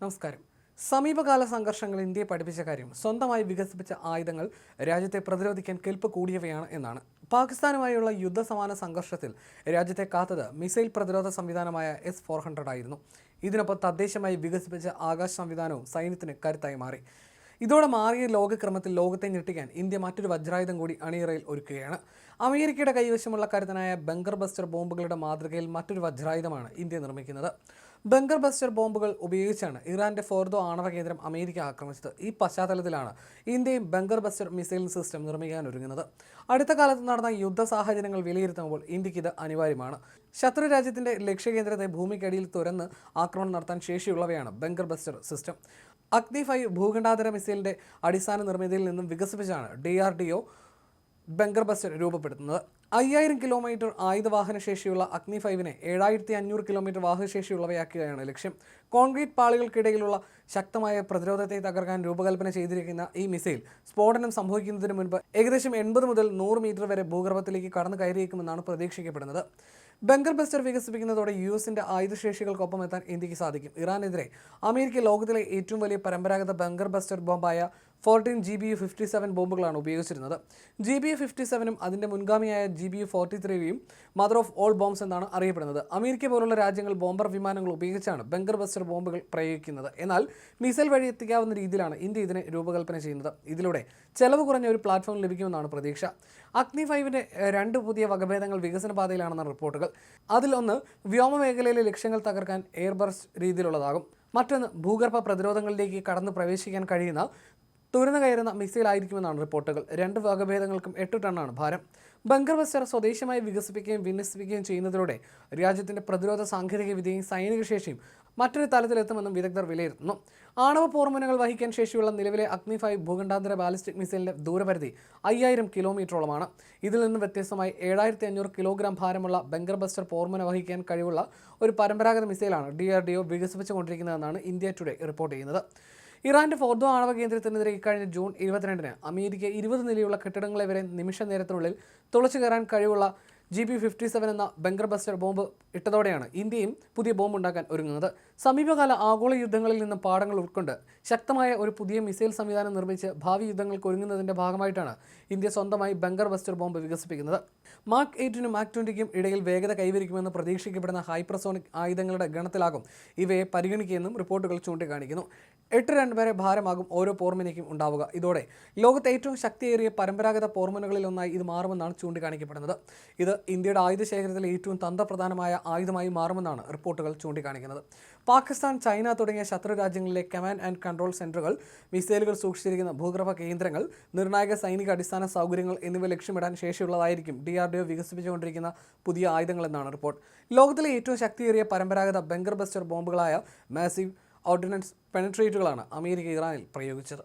നമസ്കാരം. സമീപകാല സംഘർഷങ്ങൾ ഇന്ത്യയെ പഠിപ്പിച്ച കാര്യം സ്വന്തമായി വികസിപ്പിച്ച ആയുധങ്ങൾ രാജ്യത്തെ പ്രതിരോധിക്കാൻ കെൽപ്പ് കൂടിയവയാണ് എന്നാണ്. പാകിസ്ഥാനുമായുള്ള യുദ്ധസമാന സംഘർഷത്തിൽ രാജ്യത്തെ കാത്തത് മിസൈൽ പ്രതിരോധ സംവിധാനമായ എസ് ഫോർ ഹൺഡ്രഡ് ആയിരുന്നു. ഇതിനൊപ്പം തദ്ദേശമായി വികസിപ്പിച്ച ആകാശ സംവിധാനവും സൈന്യത്തിന് കരുത്തായി മാറി. ഇതോടെ മാറിയ ലോകക്രമത്തിൽ ലോകത്തെ ഞെട്ടിക്കാൻ ഇന്ത്യ മറ്റൊരു വജ്രായുധം കൂടി അണിയറയിൽ ഒരുക്കുകയാണ്. അമേരിക്കയുടെ കൈവശമുള്ള കരുത്തനായ ബങ്കർ ബസ്റ്റർ ബോംബുകളുടെ മാതൃകയിൽ മറ്റൊരു വജ്രായുധമാണ് ഇന്ത്യ നിർമ്മിക്കുന്നത്. ബങ്കർ ബസ്റ്റർ ബോംബുകൾ ഉപയോഗിച്ചാണ് ഇറാന്റെ ഫോർദോ ആണവ കേന്ദ്രം അമേരിക്ക ആക്രമിച്ചത്. ഈ പശ്ചാത്തലത്തിലാണ് ഇന്ത്യയും ബങ്കർ ബസ്റ്റർ മിസൈൽ സിസ്റ്റം നിർമ്മിക്കാൻ ഒരുങ്ങുന്നത്. അടുത്ത കാലത്ത് നടന്ന യുദ്ധ സാഹചര്യങ്ങൾ വിലയിരുത്തുമ്പോൾ ഇന്ത്യയ്ക്ക് ഇത് അനിവാര്യമാണ്. ശത്രു രാജ്യത്തിന്റെ ലക്ഷ്യകേന്ദ്രത്തെ ഭൂമിക്കടിയിൽ തുരന്ന് ആക്രമണം നടത്താൻ ശേഷിയുള്ളവയാണ് bunker buster system. Agni five ഭൂഖണ്ഡാന്തര മിസൈലിന്റെ അടിസ്ഥാന നിർമ്മിതിയിൽ നിന്നും വികസിപ്പിച്ചാണ് D R D O. Buster രൂപപ്പെടുത്തുന്നത്. അയ്യായിരം കിലോമീറ്റർ ആയുധവാഹന ശേഷിയുള്ള അഗ്നി ഫൈവിനെ ഏഴായിരത്തി അഞ്ഞൂറ് കിലോമീറ്റർ വാഹനശേഷിയുള്ളവയാക്കുകയാണ് ലക്ഷ്യം. കോൺക്രീറ്റ് പാളികൾക്കിടയിലുള്ള ശക്തമായ പ്രതിരോധത്തെ തകർക്കാൻ രൂപകൽപ്പന ചെയ്തിരിക്കുന്ന ഈ മിസൈൽ സ്ഫോടനം സംഭവിക്കുന്നതിന് മുൻപ് ഏകദേശം എൺപത് മുതൽ നൂറ് മീറ്റർ വരെ ഭൂഗർഭത്തിലേക്ക് കടന്നു കയറിയേക്കുമെന്നാണ് പ്രതീക്ഷിക്കപ്പെടുന്നത്. ബംഗർ ബസ്റ്റർ വികസിപ്പിക്കുന്നതോടെ യു എസിന്റെ ആയുധശേഷികൾക്കൊപ്പം എത്താൻ ഇന്ത്യയ്ക്ക് സാധിക്കും. ഇറാനെതിരെ അമേരിക്ക ലോകത്തിലെ ഏറ്റവും വലിയ പരമ്പരാഗത bunker buster ബോംബായ fourteen G B U fifty seven ബോംബുകളാണ് ഉപയോഗിച്ചിരുന്നത്. ജി ബി ഫിഫ്റ്റി സെവനും അതിന്റെ മുൻഗാമിയായ ജി ബി ഫോർട്ടി ത്രീയും മദർ ഓഫ് ഓൾ ബോംബ്സ് എന്നാണ് അറിയപ്പെടുന്നത്. അമേരിക്ക പോലുള്ള രാജ്യങ്ങൾ ബോംബർ വിമാനങ്ങൾ ഉപയോഗിച്ചാണ് ബങ്കർ ബസ്റ്റർ ബോംബുകൾ പ്രയോഗിക്കുന്നത്. എന്നാൽ മിസൈൽ വഴി എത്തിക്കാവുന്ന രീതിയിലാണ് ഇന്ത്യ ഇതിനെ രൂപകൽപ്പന ചെയ്യുന്നത്. ഇതിലൂടെ ചെലവ് കുറഞ്ഞ ഒരു പ്ലാറ്റ്ഫോം ലഭിക്കുമെന്നാണ് പ്രതീക്ഷ. അഗ്നി ഫൈവിന്റെ രണ്ട് പുതിയ വകഭേദങ്ങൾ വികസന പാതയിലാണെന്ന റിപ്പോർട്ടുകൾ. അതിലൊന്ന് വ്യോമമേഖലയിലെ ലക്ഷ്യങ്ങൾ തകർക്കാൻ എയർബർസ് രീതിയിലുള്ളതാകും. മറ്റൊന്ന് ഭൂഗർഭ പ്രതിരോധങ്ങളിലേക്ക് കടന്നു പ്രവേശിക്കാൻ കഴിയുന്ന തുരന്നു കയറുന്ന മിസൈൽ ആയിരിക്കുമെന്നാണ് റിപ്പോർട്ടുകൾ. രണ്ട് വകഭേദങ്ങൾക്കും എട്ട് ടണ്ണാണ് ഭാരം. ബങ്കർ ബസ്റ്റർ സ്വദേശമായി വികസിപ്പിക്കുകയും വിന്യസിപ്പിക്കുകയും ചെയ്യുന്നതിലൂടെ രാജ്യത്തിന്റെ പ്രതിരോധ സാങ്കേതിക വിദ്യയും സൈനിക ശേഷിയും മറ്റൊരു തലത്തിലെത്തുമെന്നും വിദഗ്ധർ വിലയിരുത്തുന്നു. ആണവ പോർമുനകൾ വഹിക്കാൻ ശേഷിയുള്ള നിലവിലെ അഗ്നി ഫൈവ് ഭൂഖണ്ഡാന്തര ബാലിസ്റ്റിക് മിസൈലിന്റെ ദൂരപരിധി അയ്യായിരം കിലോമീറ്ററോളമാണ്. ഇതിൽ നിന്ന് വ്യത്യസ്തമായി ഏഴായിരത്തി അഞ്ഞൂറ് കിലോഗ്രാം ഭാരമുള്ള ബങ്കർ ബസ്റ്റർ പോർമുന വഹിക്കാൻ കഴിവുള്ള ഒരു പരമ്പരാഗത മിസൈലാണ് ഡി ആർ ഡി ഒ വികസിപ്പിച്ചുകൊണ്ടിരിക്കുന്നതെന്നാണ് ഇന്ത്യ ടുഡേ റിപ്പോർട്ട് ചെയ്യുന്നത്. ഇറാന്റെ ഫോർദോ ആണവ കേന്ദ്രത്തിനെതിരെ ഇക്കഴിഞ്ഞ ജൂൺ ഇരുപത്തിരണ്ടിന് അമേരിക്ക ഇരുപത് നിലയുള്ള കെട്ടിടങ്ങളെ വരെ നിമിഷ നേരത്തിനുള്ളിൽ തുളച്ചു കയറാൻ കഴിവുള്ള ജി ബി ഫിഫ്റ്റി സെവൻ എന്ന ബങ്കർ ബസ്റ്റർ ബോംബ് ഇട്ടതോടെയാണ് ഇന്ത്യയും പുതിയ ബോംബ് ഉണ്ടാക്കാൻ ഒരുങ്ങുന്നത്. സമീപകാല ആഗോള യുദ്ധങ്ങളിൽ നിന്ന് പാഠങ്ങൾ ഉൾക്കൊണ്ട് ശക്തമായ ഒരു പുതിയ മിസൈൽ സംവിധാനം നിർമ്മിച്ച് ഭാവി യുദ്ധങ്ങൾക്ക് ഒരുങ്ങുന്നതിന്റെ ഭാഗമായിട്ടാണ് ഇന്ത്യ സ്വന്തമായി ബങ്കർ ബസ്റ്റർ ബോംബ് വികസിപ്പിക്കുന്നത്. മാക് എയ്റ്റിനും മാക് ട്വന്റിക്കും ഇടയിൽ വേഗത കൈവരിക്കുമെന്ന് പ്രതീക്ഷിക്കപ്പെടുന്ന ഹൈപ്പർസോണിക് ആയുധങ്ങളുടെ ഗണത്തിലാകും ഇവയെ പരിഗണിക്കുമെന്നും റിപ്പോർട്ടുകൾ ചൂണ്ടിക്കാണിക്കുന്നു. എട്ട് രണ്ട് വരെ ഭാരമാകും ഓരോ പോർമിനയ്ക്കും ഉണ്ടാവുക. ഇതോടെ ലോകത്തെ ഏറ്റവും ശക്തിയേറിയ പരമ്പരാഗത പോർമിനകളിലൊന്നായി ഇത് മാറുമെന്നാണ് ചൂണ്ടിക്കാണിക്കപ്പെടുന്നത്. ഇത് ഇന്ത്യയുടെ ആയുധ ശേഖരത്തിലെ ഏറ്റവും തന്ത്രപ്രധാനമായ ആയുധമായി മാറുമെന്നാണ് റിപ്പോർട്ടുകൾ ചൂണ്ടിക്കാണിക്കുന്നത്. പാകിസ്ഥാൻ ചൈന തുടങ്ങിയ ശത്രു രാജ്യങ്ങളിലെ കമാൻഡ് ആൻഡ് കൺട്രോൾ സെന്ററുകൾ മിസൈലുകൾ സൂക്ഷിച്ചിരിക്കുന്ന ഭൂഗർഭ കേന്ദ്രങ്ങൾ നിർണായക സൈനിക അടിസ്ഥാന സൗകര്യങ്ങൾ എന്നിവ ലക്ഷ്യമിടാൻ ശേഷിയുള്ളതായിരിക്കും ഡി ആർ ഡി ഒ വികസിപ്പിച്ചുകൊണ്ടിരിക്കുന്ന പുതിയ ആയുധങ്ങളെന്നാണ് റിപ്പോർട്ട് ലോകത്തിലെ ഏറ്റവും ശക്തിയേറിയ പരമ്പരാഗത ബങ്കർ ബസ്റ്റർ ബോംബുകളായ മാസീവ് ഓർഡിനൻസ് പെനട്രേറ്റുകളാണ് അമേരിക്ക ഇറാനിൽ പ്രയോഗിച്ചത്.